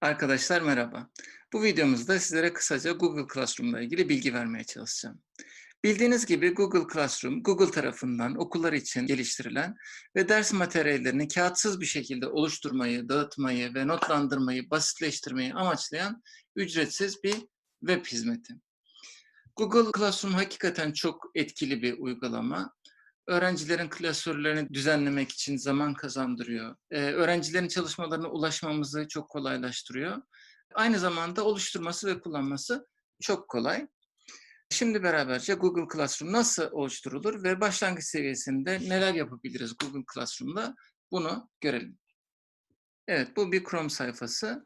Arkadaşlar merhaba. Bu videomuzda sizlere kısaca Google Classroom ile ilgili bilgi vermeye çalışacağım. Bildiğiniz gibi Google Classroom, Google tarafından okullar için geliştirilen ve ders materyallerini kağıtsız bir şekilde oluşturmayı, dağıtmayı ve notlandırmayı basitleştirmeyi amaçlayan ücretsiz bir web hizmeti. Google Classroom hakikaten çok etkili bir uygulama. Öğrencilerin klasörlerini düzenlemek için zaman kazandırıyor. Ee, öğrencilerin çalışmalarına ulaşmamızı çok kolaylaştırıyor. Aynı zamanda oluşturması ve kullanması çok kolay. Şimdi beraberce Google Classroom nasıl oluşturulur ve başlangıç seviyesinde neler yapabiliriz Google Classroom'da bunu görelim. Evet bu bir Chrome sayfası.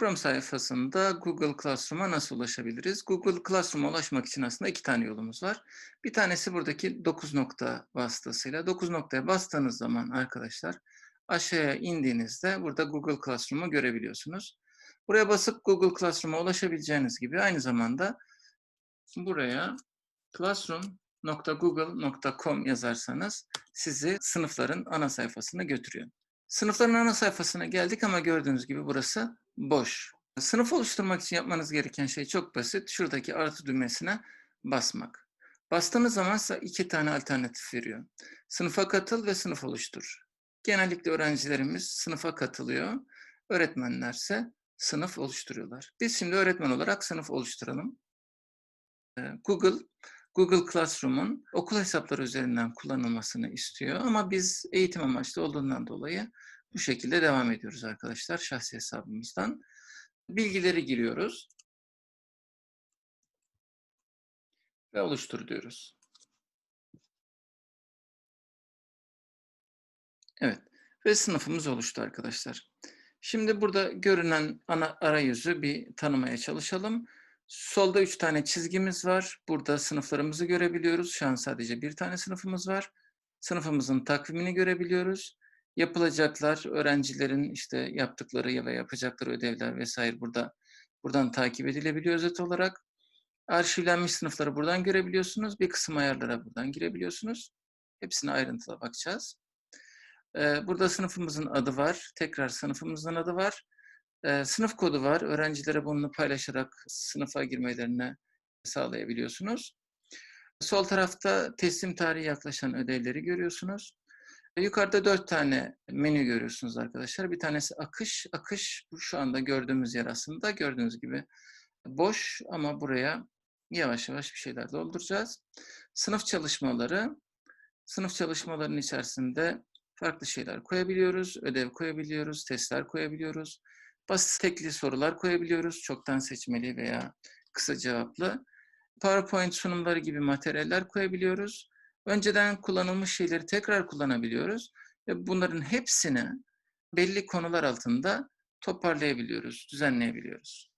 Chrome sayfasında Google Classroom'a nasıl ulaşabiliriz? Google Classroom'a ulaşmak için aslında iki tane yolumuz var. Bir tanesi buradaki 9 nokta vasıtasıyla. 9 noktaya bastığınız zaman arkadaşlar aşağıya indiğinizde burada Google Classroom'u görebiliyorsunuz. Buraya basıp Google Classroom'a ulaşabileceğiniz gibi aynı zamanda buraya classroom.google.com yazarsanız sizi sınıfların ana sayfasına götürüyor. Sınıfların ana sayfasına geldik ama gördüğünüz gibi burası boş. Sınıf oluşturmak için yapmanız gereken şey çok basit. Şuradaki artı düğmesine basmak. Bastığınız zaman ise iki tane alternatif veriyor. Sınıfa katıl ve sınıf oluştur. Genellikle öğrencilerimiz sınıfa katılıyor. Öğretmenlerse sınıf oluşturuyorlar. Biz şimdi öğretmen olarak sınıf oluşturalım. Google Google Classroom'un okul hesapları üzerinden kullanılmasını istiyor ama biz eğitim amaçlı olduğundan dolayı bu şekilde devam ediyoruz arkadaşlar şahsi hesabımızdan. Bilgileri giriyoruz ve oluştur diyoruz. Evet ve sınıfımız oluştu arkadaşlar. Şimdi burada görünen ana arayüzü bir tanımaya çalışalım. Solda üç tane çizgimiz var. Burada sınıflarımızı görebiliyoruz. Şu an sadece bir tane sınıfımız var. Sınıfımızın takvimini görebiliyoruz. Yapılacaklar, öğrencilerin işte yaptıkları ya da yapacakları ödevler vesaire burada buradan takip edilebiliyor özet olarak. Arşivlenmiş sınıfları buradan görebiliyorsunuz. Bir kısım ayarlara buradan girebiliyorsunuz. Hepsine ayrıntılı bakacağız. Burada sınıfımızın adı var. Tekrar sınıfımızın adı var. Ee, sınıf kodu var. Öğrencilere bunu paylaşarak sınıfa girmelerini sağlayabiliyorsunuz. Sol tarafta teslim tarihi yaklaşan ödevleri görüyorsunuz. Yukarıda dört tane menü görüyorsunuz arkadaşlar. Bir tanesi akış. Akış bu şu anda gördüğümüz yer aslında. Gördüğünüz gibi boş ama buraya yavaş yavaş bir şeyler dolduracağız. Sınıf çalışmaları. Sınıf çalışmalarının içerisinde farklı şeyler koyabiliyoruz. Ödev koyabiliyoruz, testler koyabiliyoruz. Basit tekli sorular koyabiliyoruz. Çoktan seçmeli veya kısa cevaplı. PowerPoint sunumları gibi materyaller koyabiliyoruz. Önceden kullanılmış şeyleri tekrar kullanabiliyoruz. Ve bunların hepsini belli konular altında toparlayabiliyoruz, düzenleyebiliyoruz.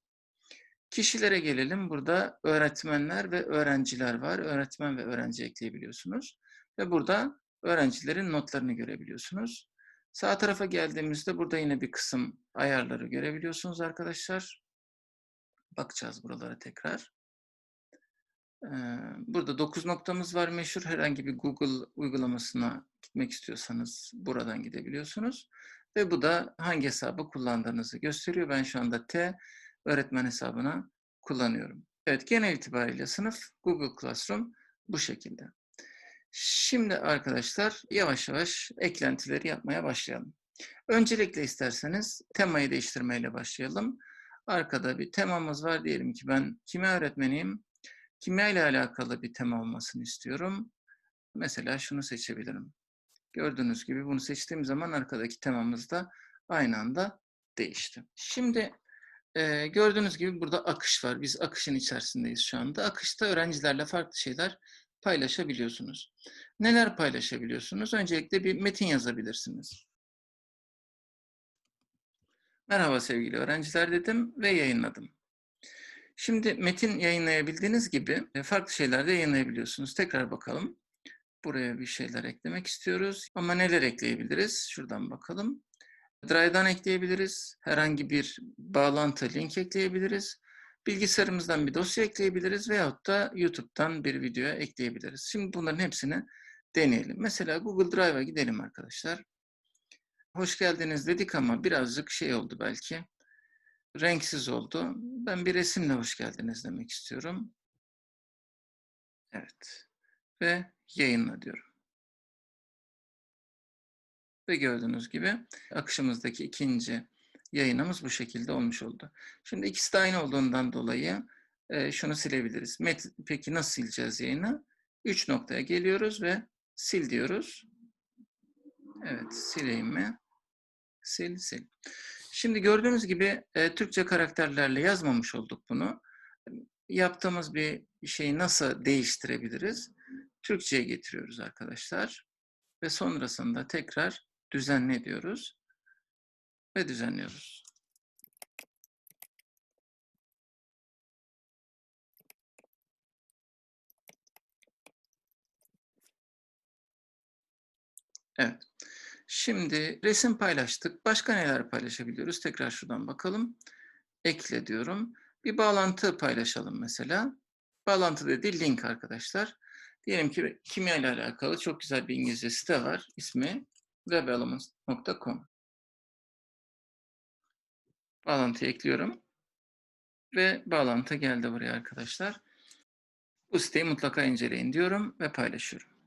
Kişilere gelelim. Burada öğretmenler ve öğrenciler var. Öğretmen ve öğrenci ekleyebiliyorsunuz. Ve burada öğrencilerin notlarını görebiliyorsunuz. Sağ tarafa geldiğimizde burada yine bir kısım ayarları görebiliyorsunuz arkadaşlar. Bakacağız buralara tekrar. Burada 9 noktamız var meşhur. Herhangi bir Google uygulamasına gitmek istiyorsanız buradan gidebiliyorsunuz. Ve bu da hangi hesabı kullandığınızı gösteriyor. Ben şu anda T öğretmen hesabına kullanıyorum. Evet genel itibariyle sınıf Google Classroom bu şekilde. Şimdi arkadaşlar yavaş yavaş eklentileri yapmaya başlayalım. Öncelikle isterseniz temayı değiştirmeyle başlayalım. Arkada bir temamız var. Diyelim ki ben kimya öğretmeniyim. Kimya ile alakalı bir tema olmasını istiyorum. Mesela şunu seçebilirim. Gördüğünüz gibi bunu seçtiğim zaman arkadaki temamız da aynı anda değişti. Şimdi e, gördüğünüz gibi burada akış var. Biz akışın içerisindeyiz şu anda. Akışta öğrencilerle farklı şeyler paylaşabiliyorsunuz. Neler paylaşabiliyorsunuz? Öncelikle bir metin yazabilirsiniz. Merhaba sevgili öğrenciler dedim ve yayınladım. Şimdi metin yayınlayabildiğiniz gibi e, farklı şeyler de yayınlayabiliyorsunuz. Tekrar bakalım. Buraya bir şeyler eklemek istiyoruz. Ama neler ekleyebiliriz? Şuradan bakalım. Drive'dan ekleyebiliriz. Herhangi bir bağlantı link ekleyebiliriz. Bilgisayarımızdan bir dosya ekleyebiliriz veyahut da YouTube'dan bir video ekleyebiliriz. Şimdi bunların hepsini deneyelim. Mesela Google Drive'a gidelim arkadaşlar. Hoş geldiniz dedik ama birazcık şey oldu belki. Renksiz oldu. Ben bir resimle hoş geldiniz demek istiyorum. Evet. Ve yayınla diyorum. Ve gördüğünüz gibi akışımızdaki ikinci yayınımız bu şekilde olmuş oldu. Şimdi ikisi de aynı olduğundan dolayı e, şunu silebiliriz. Met Peki nasıl sileceğiz yayını? Üç noktaya geliyoruz ve sil diyoruz. Evet, sileyim mi? Sil, sil. Şimdi gördüğünüz gibi e, Türkçe karakterlerle yazmamış olduk bunu. Yaptığımız bir şeyi nasıl değiştirebiliriz? Türkçe'ye getiriyoruz arkadaşlar. Ve sonrasında tekrar düzenle diyoruz. Ve düzenliyoruz. Evet. Şimdi resim paylaştık. Başka neler paylaşabiliyoruz? Tekrar şuradan bakalım. Ekle diyorum. Bir bağlantı paylaşalım mesela. Bağlantı dediği link arkadaşlar. Diyelim ki kimya ile alakalı çok güzel bir İngilizce site var. İsmi webelements.com. Bağlantıyı ekliyorum. Ve bağlantı geldi buraya arkadaşlar. Bu siteyi mutlaka inceleyin diyorum ve paylaşıyorum.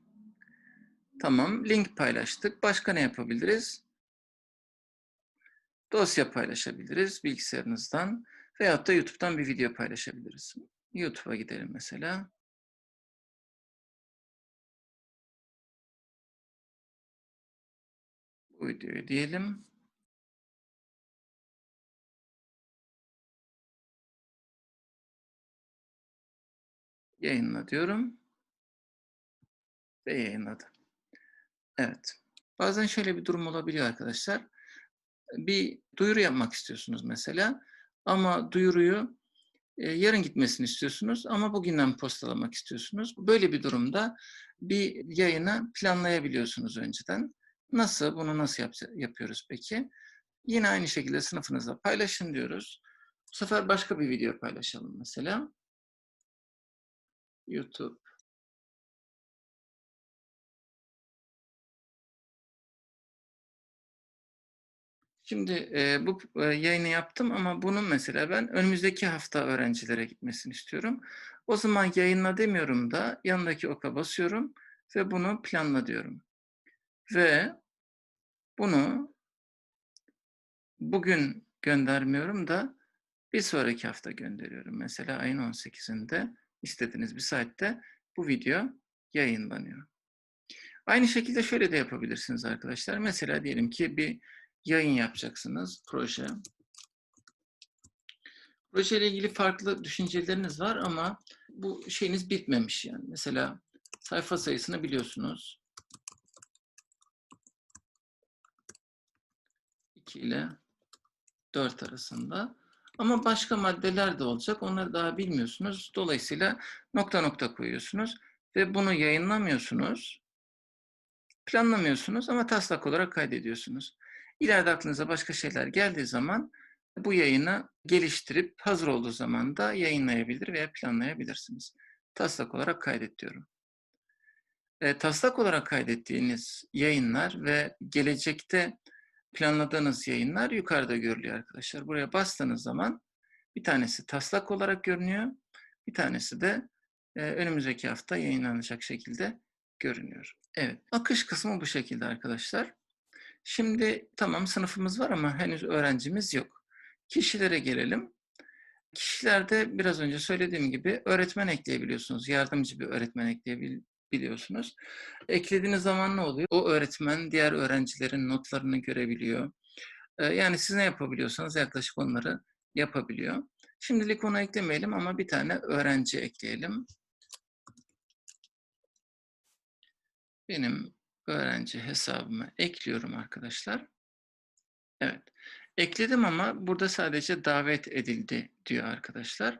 Tamam, link paylaştık. Başka ne yapabiliriz? Dosya paylaşabiliriz bilgisayarınızdan veyahut da YouTube'dan bir video paylaşabiliriz. YouTube'a gidelim mesela. Bu videoyu diyelim. Yayınla diyorum. Ve yayınladı. Evet. Bazen şöyle bir durum olabiliyor arkadaşlar. Bir duyuru yapmak istiyorsunuz mesela ama duyuruyu e, yarın gitmesini istiyorsunuz ama bugünden postalamak istiyorsunuz. Böyle bir durumda bir yayını planlayabiliyorsunuz önceden. Nasıl? Bunu nasıl yap yapıyoruz peki? Yine aynı şekilde sınıfınızda paylaşın diyoruz. Bu sefer başka bir video paylaşalım mesela. YouTube Şimdi e, bu e, yayını yaptım ama bunun mesela ben önümüzdeki hafta öğrencilere gitmesini istiyorum. O zaman yayınla demiyorum da yanındaki oka basıyorum ve bunu planla diyorum. Ve bunu bugün göndermiyorum da bir sonraki hafta gönderiyorum. Mesela ayın 18'inde istediğiniz bir saatte bu video yayınlanıyor. Aynı şekilde şöyle de yapabilirsiniz arkadaşlar. Mesela diyelim ki bir yayın yapacaksınız, proje. Proje ile ilgili farklı düşünceleriniz var ama bu şeyiniz bitmemiş yani. Mesela sayfa sayısını biliyorsunuz. 2 ile 4 arasında. Ama başka maddeler de olacak. Onları daha bilmiyorsunuz. Dolayısıyla nokta nokta koyuyorsunuz ve bunu yayınlamıyorsunuz. Planlamıyorsunuz ama taslak olarak kaydediyorsunuz. İleride aklınıza başka şeyler geldiği zaman bu yayını geliştirip hazır olduğu zaman da yayınlayabilir veya planlayabilirsiniz. Taslak olarak kaydet diyorum. E, taslak olarak kaydettiğiniz yayınlar ve gelecekte planladığınız yayınlar yukarıda görülüyor arkadaşlar. Buraya bastığınız zaman bir tanesi taslak olarak görünüyor. Bir tanesi de e, önümüzdeki hafta yayınlanacak şekilde görünüyor. Evet, akış kısmı bu şekilde arkadaşlar. Şimdi tamam sınıfımız var ama henüz öğrencimiz yok. Kişilere gelelim. Kişilerde biraz önce söylediğim gibi öğretmen ekleyebiliyorsunuz. Yardımcı bir öğretmen ekleyebiliyorsunuz. Eklediğiniz zaman ne oluyor? O öğretmen diğer öğrencilerin notlarını görebiliyor. Yani siz ne yapabiliyorsanız yaklaşık onları yapabiliyor. Şimdilik onu eklemeyelim ama bir tane öğrenci ekleyelim. Benim öğrenci hesabımı ekliyorum arkadaşlar. Evet. Ekledim ama burada sadece davet edildi diyor arkadaşlar.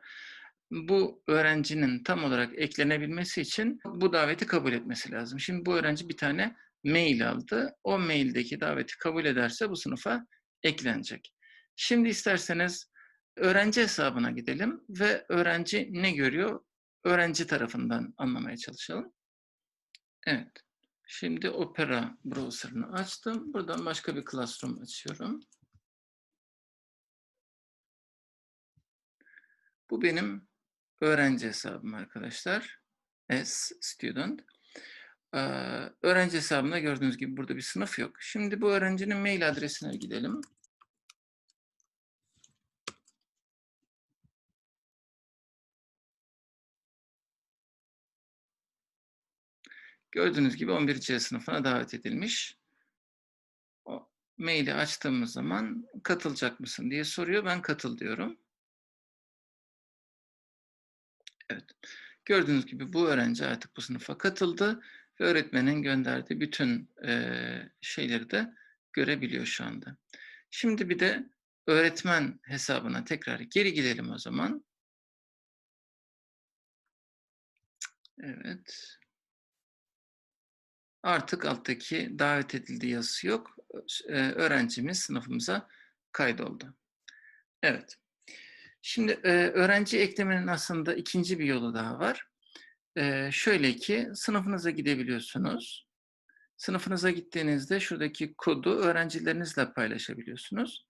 Bu öğrencinin tam olarak eklenebilmesi için bu daveti kabul etmesi lazım. Şimdi bu öğrenci bir tane mail aldı. O maildeki daveti kabul ederse bu sınıfa eklenecek. Şimdi isterseniz öğrenci hesabına gidelim ve öğrenci ne görüyor? Öğrenci tarafından anlamaya çalışalım. Evet. Şimdi Opera browser'ını açtım. Buradan başka bir Classroom açıyorum. Bu benim öğrenci hesabım arkadaşlar. S student. Ee, öğrenci hesabında gördüğünüz gibi burada bir sınıf yok. Şimdi bu öğrencinin mail adresine gidelim. Gördüğünüz gibi 11C sınıfına davet edilmiş. O maili açtığımız zaman katılacak mısın diye soruyor. Ben katıl diyorum. Evet. Gördüğünüz gibi bu öğrenci artık bu sınıfa katıldı ve öğretmenin gönderdiği bütün e, şeyleri de görebiliyor şu anda. Şimdi bir de öğretmen hesabına tekrar geri gidelim o zaman. Evet. Artık alttaki davet edildi yazısı yok. Ee, öğrencimiz sınıfımıza kaydoldu. Evet. Şimdi e, öğrenci eklemenin aslında ikinci bir yolu daha var. E, şöyle ki sınıfınıza gidebiliyorsunuz. Sınıfınıza gittiğinizde şuradaki kodu öğrencilerinizle paylaşabiliyorsunuz.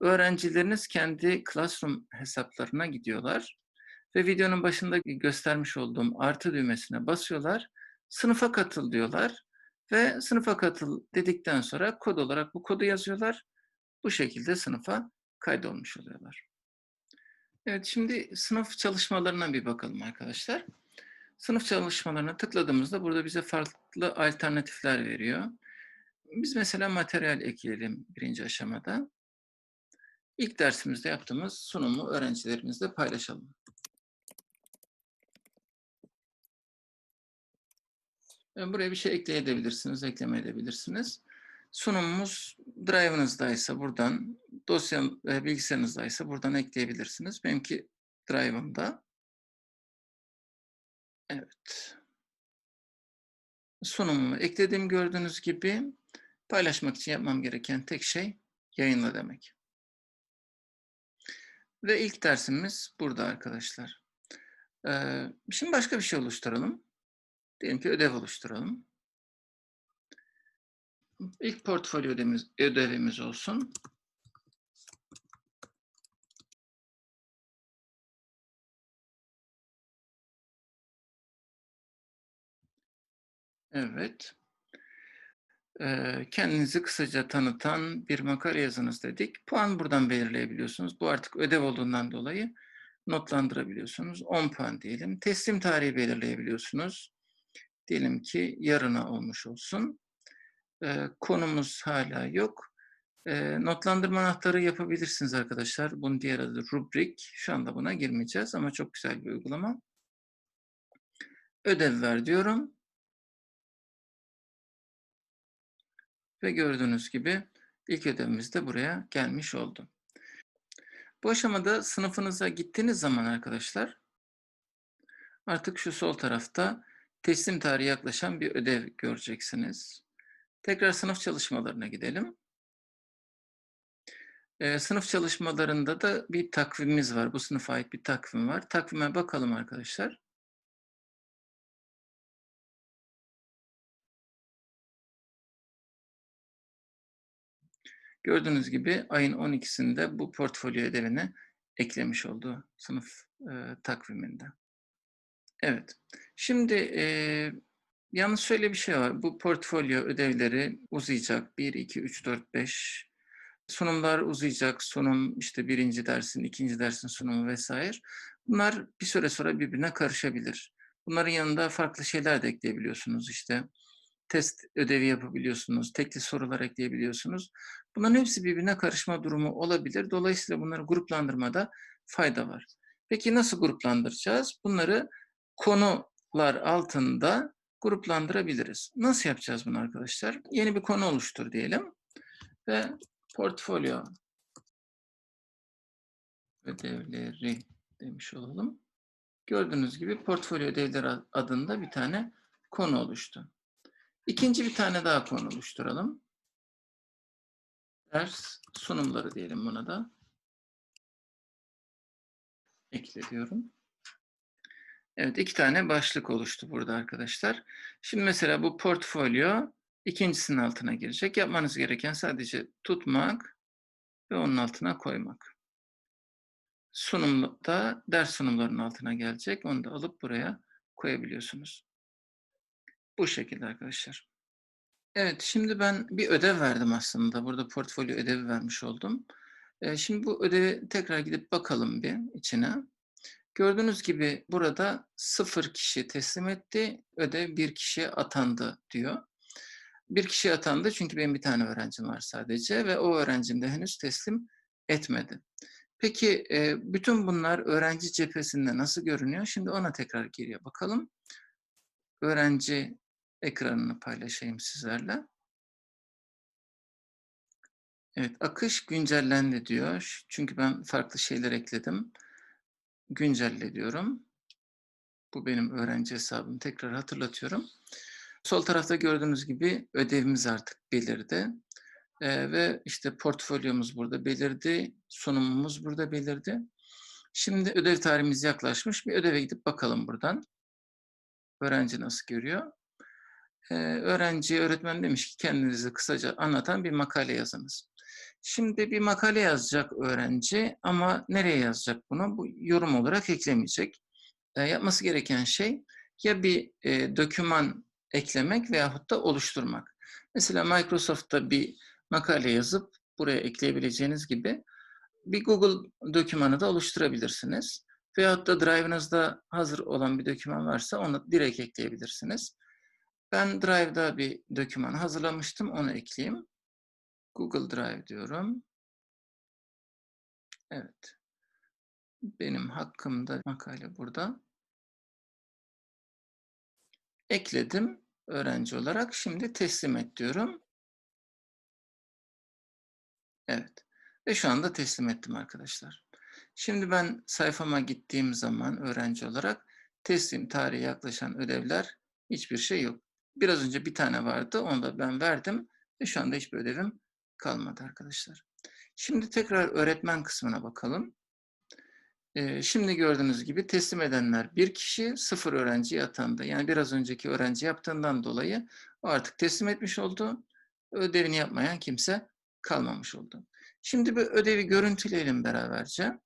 Öğrencileriniz kendi Classroom hesaplarına gidiyorlar ve videonun başında göstermiş olduğum artı düğmesine basıyorlar. Sınıfa katıl diyorlar ve sınıfa katıl dedikten sonra kod olarak bu kodu yazıyorlar. Bu şekilde sınıfa kaydolmuş oluyorlar. Evet şimdi sınıf çalışmalarına bir bakalım arkadaşlar. Sınıf çalışmalarına tıkladığımızda burada bize farklı alternatifler veriyor. Biz mesela materyal ekleyelim birinci aşamada. İlk dersimizde yaptığımız sunumu öğrencilerimizle paylaşalım. Buraya bir şey ekleyebilirsiniz, eklemeyebilirsiniz. Sunumumuz Drive'ınızdaysa buradan, dosya e, bilgisayarınızdaysa buradan ekleyebilirsiniz. Benimki Drive'ımda. Evet. Sunumumu ekledim gördüğünüz gibi. Paylaşmak için yapmam gereken tek şey yayınla demek. Ve ilk dersimiz burada arkadaşlar. Ee, şimdi başka bir şey oluşturalım. Diyelim ki ödev oluşturalım. İlk portfolyo ödevimiz, ödevimiz olsun. Evet. Ee, kendinizi kısaca tanıtan bir makale yazınız dedik. Puan buradan belirleyebiliyorsunuz. Bu artık ödev olduğundan dolayı notlandırabiliyorsunuz. 10 puan diyelim. Teslim tarihi belirleyebiliyorsunuz. Diyelim ki yarına olmuş olsun. Ee, konumuz hala yok. Ee, notlandırma anahtarı yapabilirsiniz arkadaşlar. Bunun diğer adı rubrik. Şu anda buna girmeyeceğiz ama çok güzel bir uygulama. Ödev ver diyorum. Ve gördüğünüz gibi ilk ödevimiz de buraya gelmiş oldu. Bu aşamada sınıfınıza gittiğiniz zaman arkadaşlar artık şu sol tarafta teslim tarihi yaklaşan bir ödev göreceksiniz. Tekrar sınıf çalışmalarına gidelim. Ee, sınıf çalışmalarında da bir takvimimiz var. Bu sınıfa ait bir takvim var. Takvime bakalım arkadaşlar. Gördüğünüz gibi ayın 12'sinde bu portfolyo ödevini eklemiş oldu sınıf e, takviminde. Evet. Şimdi e, yalnız şöyle bir şey var. Bu portfolyo ödevleri uzayacak. 1, 2, 3, 4, 5. Sunumlar uzayacak. Sunum işte birinci dersin, ikinci dersin sunumu vesaire. Bunlar bir süre sonra birbirine karışabilir. Bunların yanında farklı şeyler de ekleyebiliyorsunuz. İşte test ödevi yapabiliyorsunuz, tekli sorular ekleyebiliyorsunuz. Bunların hepsi birbirine karışma durumu olabilir. Dolayısıyla bunları gruplandırmada fayda var. Peki nasıl gruplandıracağız? Bunları konular altında gruplandırabiliriz. Nasıl yapacağız bunu arkadaşlar? Yeni bir konu oluştur diyelim. Ve portfolyo ödevleri demiş olalım. Gördüğünüz gibi portfolyo ödevleri adında bir tane konu oluştu. İkinci bir tane daha konu oluşturalım. Ders sunumları diyelim buna da. Ekle diyorum. Evet iki tane başlık oluştu burada arkadaşlar. Şimdi mesela bu portfolyo ikincisinin altına girecek. Yapmanız gereken sadece tutmak ve onun altına koymak. sunumda ders sunumlarının altına gelecek. Onu da alıp buraya koyabiliyorsunuz. Bu şekilde arkadaşlar. Evet, şimdi ben bir ödev verdim aslında. Burada portfolyo ödevi vermiş oldum. Eee, şimdi bu ödevi tekrar gidip bakalım bir içine. Gördüğünüz gibi burada 0 kişi teslim etti, ödev 1 kişiye atandı diyor. 1 kişiye atandı çünkü benim bir tane öğrencim var sadece ve o öğrencim de henüz teslim etmedi. Peki eee, bütün bunlar öğrenci cephesinde nasıl görünüyor? Şimdi ona tekrar geriye bakalım. Öğrenci ekranını paylaşayım sizlerle. Evet, akış güncellendi diyor. Çünkü ben farklı şeyler ekledim. Güncelle diyorum. Bu benim öğrenci hesabım. Tekrar hatırlatıyorum. Sol tarafta gördüğünüz gibi ödevimiz artık belirdi. Ee, ve işte portfolyomuz burada belirdi. Sunumumuz burada belirdi. Şimdi ödev tarihimiz yaklaşmış. Bir ödeve gidip bakalım buradan. Öğrenci nasıl görüyor? Ee, öğrenci, öğretmen demiş ki kendinizi kısaca anlatan bir makale yazınız. Şimdi bir makale yazacak öğrenci ama nereye yazacak bunu? Bu yorum olarak eklemeyecek. E, yapması gereken şey ya bir e, doküman eklemek veyahut da oluşturmak. Mesela Microsoft'ta bir makale yazıp buraya ekleyebileceğiniz gibi bir Google dokümanı da oluşturabilirsiniz. Veyahut da Drive'ınızda hazır olan bir doküman varsa onu direkt ekleyebilirsiniz. Ben Drive'da bir doküman hazırlamıştım, onu ekleyeyim. Google Drive diyorum. Evet. Benim hakkımda makale burada. Ekledim öğrenci olarak. Şimdi teslim et diyorum. Evet. Ve şu anda teslim ettim arkadaşlar. Şimdi ben sayfama gittiğim zaman öğrenci olarak teslim tarihi yaklaşan ödevler hiçbir şey yok. Biraz önce bir tane vardı. Onu da ben verdim. Ve şu anda hiçbir ödevim kalmadı arkadaşlar. Şimdi tekrar öğretmen kısmına bakalım. Ee, şimdi gördüğünüz gibi teslim edenler bir kişi, sıfır öğrenci atandı. Yani biraz önceki öğrenci yaptığından dolayı o artık teslim etmiş oldu. Ödevini yapmayan kimse kalmamış oldu. Şimdi bu ödevi görüntüleyelim beraberce.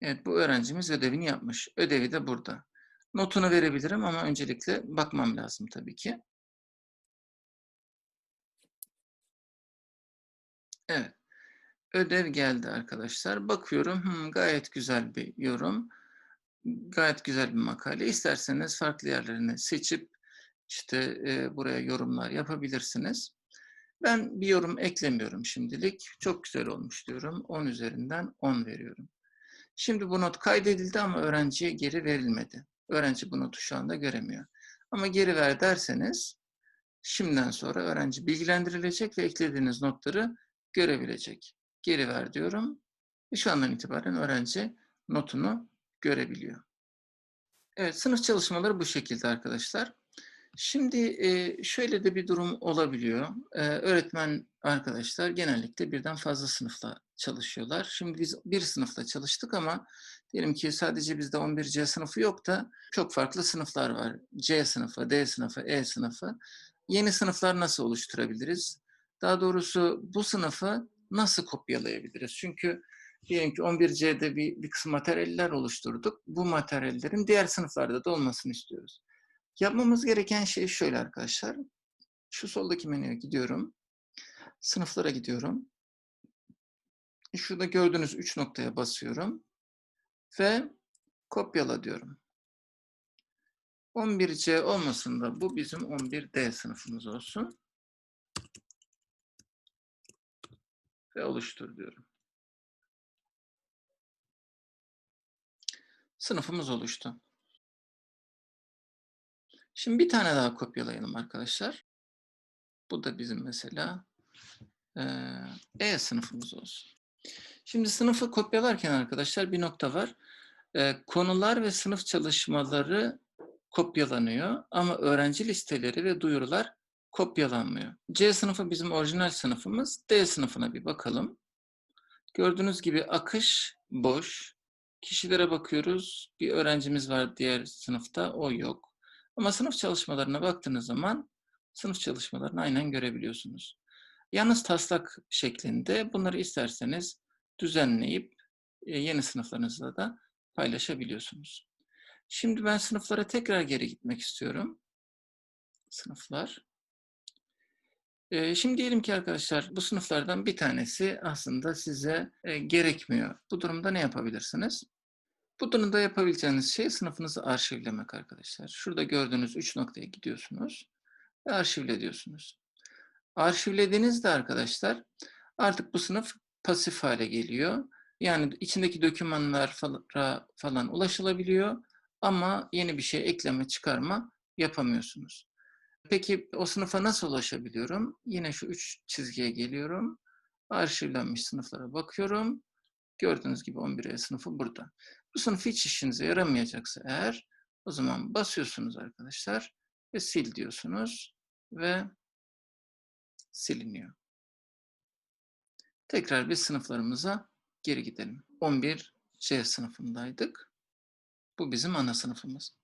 Evet bu öğrencimiz ödevini yapmış. Ödevi de burada. Notunu verebilirim ama öncelikle bakmam lazım tabii ki. Evet. Ödev geldi arkadaşlar. Bakıyorum hmm, gayet güzel bir yorum. Gayet güzel bir makale. İsterseniz farklı yerlerini seçip işte e, buraya yorumlar yapabilirsiniz. Ben bir yorum eklemiyorum şimdilik. Çok güzel olmuş diyorum. 10 üzerinden 10 veriyorum. Şimdi bu not kaydedildi ama öğrenciye geri verilmedi. Öğrenci bu notu şu anda göremiyor. Ama geri ver derseniz şimdiden sonra öğrenci bilgilendirilecek ve eklediğiniz notları görebilecek. Geri ver diyorum. Ve şu andan itibaren öğrenci notunu görebiliyor. Evet, sınıf çalışmaları bu şekilde arkadaşlar. Şimdi e, şöyle de bir durum olabiliyor. E, öğretmen arkadaşlar genellikle birden fazla sınıfla çalışıyorlar. Şimdi biz bir sınıfla çalıştık ama diyelim ki sadece bizde 11C sınıfı yok da çok farklı sınıflar var. C sınıfı, D sınıfı, E sınıfı. Yeni sınıflar nasıl oluşturabiliriz? Daha doğrusu bu sınıfı nasıl kopyalayabiliriz? Çünkü diyelim ki 11C'de bir, bir kısım materyaller oluşturduk. Bu materyallerin diğer sınıflarda da olmasını istiyoruz. Yapmamız gereken şey şöyle arkadaşlar. Şu soldaki menüye gidiyorum. Sınıflara gidiyorum. Şurada gördüğünüz üç noktaya basıyorum. Ve kopyala diyorum. 11C olmasın da bu bizim 11D sınıfımız olsun. Ve oluştur diyorum. Sınıfımız oluştu. Şimdi bir tane daha kopyalayalım arkadaşlar. Bu da bizim mesela E sınıfımız olsun. Şimdi sınıfı kopyalarken arkadaşlar bir nokta var. Konular ve sınıf çalışmaları kopyalanıyor ama öğrenci listeleri ve duyurular kopyalanmıyor. C sınıfı bizim orijinal sınıfımız. D sınıfına bir bakalım. Gördüğünüz gibi akış boş. Kişilere bakıyoruz. Bir öğrencimiz var diğer sınıfta. O yok. Ama sınıf çalışmalarına baktığınız zaman sınıf çalışmalarını aynen görebiliyorsunuz. Yalnız taslak şeklinde bunları isterseniz düzenleyip e, yeni sınıflarınızla da paylaşabiliyorsunuz. Şimdi ben sınıflara tekrar geri gitmek istiyorum. Sınıflar. E, şimdi diyelim ki arkadaşlar bu sınıflardan bir tanesi aslında size e, gerekmiyor. Bu durumda ne yapabilirsiniz? Bu durumda yapabileceğiniz şey sınıfınızı arşivlemek arkadaşlar. Şurada gördüğünüz üç noktaya gidiyorsunuz ve arşivle diyorsunuz. Arşivlediğinizde arkadaşlar artık bu sınıf pasif hale geliyor. Yani içindeki dokümanlara falan ulaşılabiliyor ama yeni bir şey ekleme, çıkarma yapamıyorsunuz. Peki o sınıfa nasıl ulaşabiliyorum? Yine şu üç çizgiye geliyorum. Arşivlenmiş sınıflara bakıyorum. Gördüğünüz gibi 11E sınıfı burada. Bu sınıf hiç işinize yaramayacaksa eğer o zaman basıyorsunuz arkadaşlar ve sil diyorsunuz ve siliniyor. Tekrar bir sınıflarımıza geri gidelim. 11C sınıfındaydık. Bu bizim ana sınıfımız.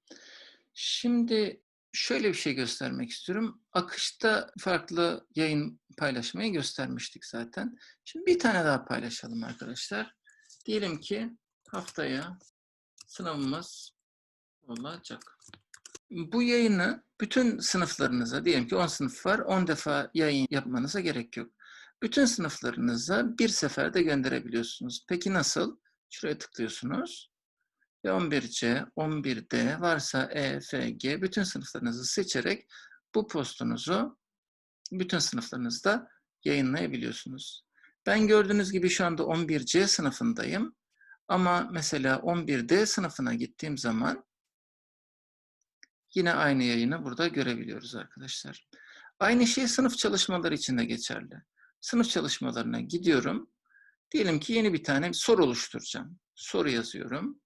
Şimdi şöyle bir şey göstermek istiyorum. Akışta farklı yayın paylaşmayı göstermiştik zaten. Şimdi bir tane daha paylaşalım arkadaşlar. Diyelim ki haftaya sınavımız olacak. Bu yayını bütün sınıflarınıza, diyelim ki 10 sınıf var, 10 defa yayın yapmanıza gerek yok. Bütün sınıflarınıza bir seferde gönderebiliyorsunuz. Peki nasıl? Şuraya tıklıyorsunuz. Ve 11C, 11D varsa E, F, G bütün sınıflarınızı seçerek bu postunuzu bütün sınıflarınızda yayınlayabiliyorsunuz. Ben gördüğünüz gibi şu anda 11C sınıfındayım. Ama mesela 11D sınıfına gittiğim zaman yine aynı yayını burada görebiliyoruz arkadaşlar. Aynı şey sınıf çalışmaları için de geçerli. Sınıf çalışmalarına gidiyorum. Diyelim ki yeni bir tane soru oluşturacağım. Soru yazıyorum.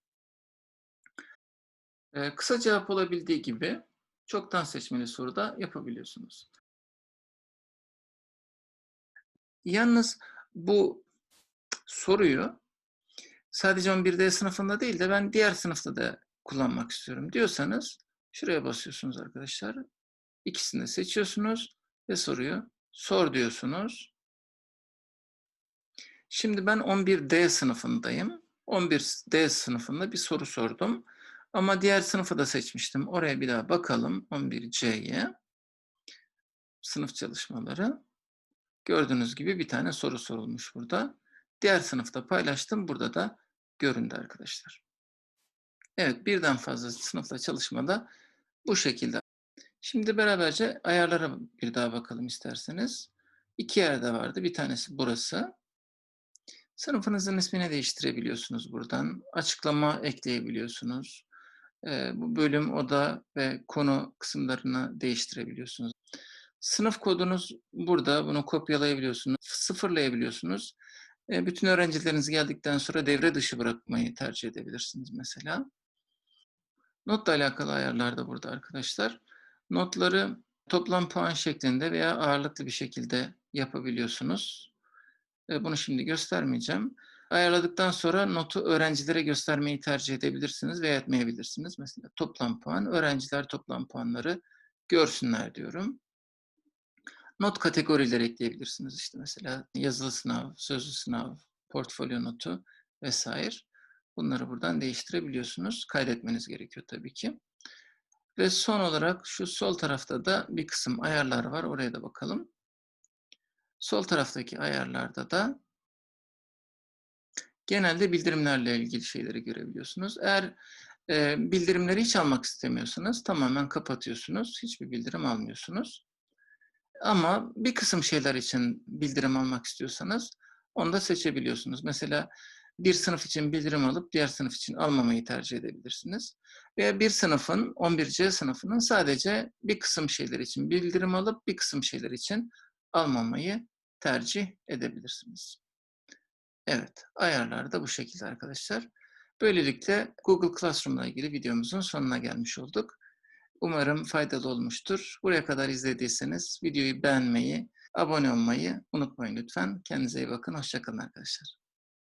Ee, kısa cevap olabildiği gibi çoktan seçmeli soruda yapabiliyorsunuz. Yalnız bu soruyu sadece 11D sınıfında değil de ben diğer sınıfta da kullanmak istiyorum diyorsanız şuraya basıyorsunuz arkadaşlar. İkisini seçiyorsunuz ve soruyu sor diyorsunuz. Şimdi ben 11D sınıfındayım. 11D sınıfında bir soru sordum. Ama diğer sınıfı da seçmiştim. Oraya bir daha bakalım. 11C'ye. Sınıf çalışmaları. Gördüğünüz gibi bir tane soru sorulmuş burada. Diğer sınıfta paylaştım. Burada da göründü arkadaşlar. Evet birden fazla sınıfla çalışmada bu şekilde. Şimdi beraberce ayarlara bir daha bakalım isterseniz. İki yerde vardı. Bir tanesi burası. Sınıfınızın ismini değiştirebiliyorsunuz buradan. Açıklama ekleyebiliyorsunuz. Bu bölüm, oda ve konu kısımlarını değiştirebiliyorsunuz. Sınıf kodunuz burada. Bunu kopyalayabiliyorsunuz, sıfırlayabiliyorsunuz. Bütün öğrencileriniz geldikten sonra devre dışı bırakmayı tercih edebilirsiniz mesela. Notla alakalı ayarlar da burada arkadaşlar. Notları toplam puan şeklinde veya ağırlıklı bir şekilde yapabiliyorsunuz. Bunu şimdi göstermeyeceğim. Ayarladıktan sonra notu öğrencilere göstermeyi tercih edebilirsiniz veya etmeyebilirsiniz. Mesela toplam puan, öğrenciler toplam puanları görsünler diyorum. Not kategorileri ekleyebilirsiniz. İşte mesela yazılı sınav, sözlü sınav, portfolyo notu vesaire. Bunları buradan değiştirebiliyorsunuz. Kaydetmeniz gerekiyor tabii ki. Ve son olarak şu sol tarafta da bir kısım ayarlar var. Oraya da bakalım. Sol taraftaki ayarlarda da genelde bildirimlerle ilgili şeyleri görebiliyorsunuz. Eğer e, bildirimleri hiç almak istemiyorsanız tamamen kapatıyorsunuz. Hiçbir bildirim almıyorsunuz. Ama bir kısım şeyler için bildirim almak istiyorsanız onu da seçebiliyorsunuz. Mesela bir sınıf için bildirim alıp diğer sınıf için almamayı tercih edebilirsiniz. Veya bir sınıfın, 11C sınıfının sadece bir kısım şeyler için bildirim alıp bir kısım şeyler için almamayı tercih edebilirsiniz. Evet, ayarlar da bu şekilde arkadaşlar. Böylelikle Google Classroom ile ilgili videomuzun sonuna gelmiş olduk. Umarım faydalı olmuştur. Buraya kadar izlediyseniz videoyu beğenmeyi, abone olmayı unutmayın lütfen. Kendinize iyi bakın. Hoşçakalın arkadaşlar.